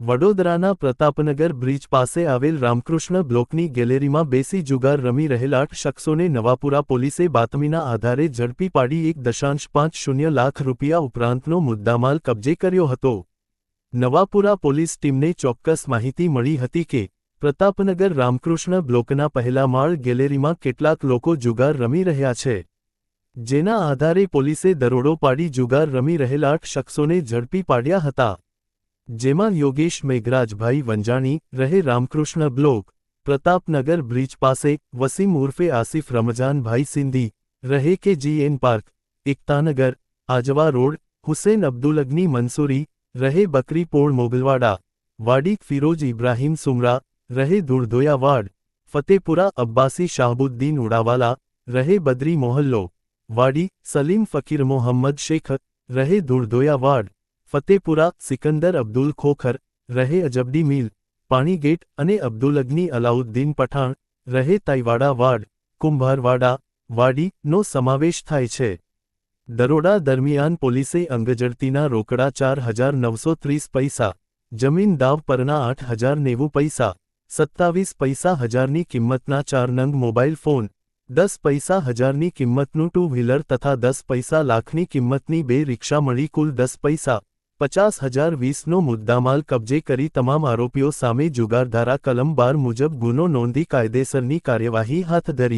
વડોદરાના પ્રતાપનગર બ્રિજ પાસે આવેલ રામકૃષ્ણ બ્લોકની ગેલેરીમાં બેસી જુગાર રમી રહેલ આઠ શખ્સોને નવાપુરા પોલીસે બાતમીના આધારે ઝડપી પાડી એક દશાંશ પાંચ શૂન્ય લાખ રૂપિયા ઉપરાંતનો મુદ્દામાલ કબજે કર્યો હતો. નવાપુરા પોલીસ ટીમને ચોક્કસ માહિતી મળી હતી કે, પ્રતાપનગર રામકૃષ્ણ બ્લોકના પહેલા માળ ગેલેરીમાં કેટલાક લોકો જુગાર રમી રહ્યા છે. જેના આધારે પોલીસે દરોડો પાડી જુગાર રમી રહેલ આઠ શખ્સોને ઝડપી પાડ્યા હતા. જેમાં યોગેશ મેઘરાજભાઈ વંજાણી રહે રામકૃષ્ણ બ્લોક પ્રતાપનગર બ્રિજ પાસે વસીમ ઉર્ફે આસિફ રમજાનભાઈ સિંધી રહે કે GN park Ektanagar Ajwa road Hussain Abdulgani Mansuri રહે બકરીપોળ મોગલવાડા વાડી ફિરોજ ઇબ્રાહીમ સુમરા રહે ધુળધોયા વાડ ફતેપુરા અબ્બાસી શાહબુદ્દીન ઉડાવાલા રહે બદરી મોહલ્લો વાડી સલીમ ફકીર મોહમ્મદ શેખ રહે ધુળધોયા વાડ ફતેપુરા, સિકંદર અબ્દુલ ખોખર, રહે અજબડી મિલ પાણીગેટ અને અબ્દુલ અગ્નિ અલાઉદ્દીન પઠાણ, રહે તાઈવાડા વાડ કુંભારવાડા વાડીનો સમાવેશ થાય છે. દરોડા દરમિયાન પોલીસે અંગજડતીના રોકડા ચાર હજાર નવસો ત્રીસ પૈસા, જમીન દાવ પરના આઠ હજાર નેવું પૈસા, સત્તાવીસ પૈસા હજારની કિંમતના ચાર નંગ મોબાઈલ ફોન, દસ પૈસા હજારની કિંમતનું ટુ વ્હીલર તથા દસ પૈસા લાખની કિંમતની બે રિક્ષા મળી કુલ દસ પૈસા. પચાસ હજાર વીસનો મુદ્દામાલ કબજે કરી તમામ આરોપીઓ સામે જુગારધારા કલમ બાર મુજબ ગુનો નોંધી કાયદેસરની કાર્યવાહી હાથ ધરી.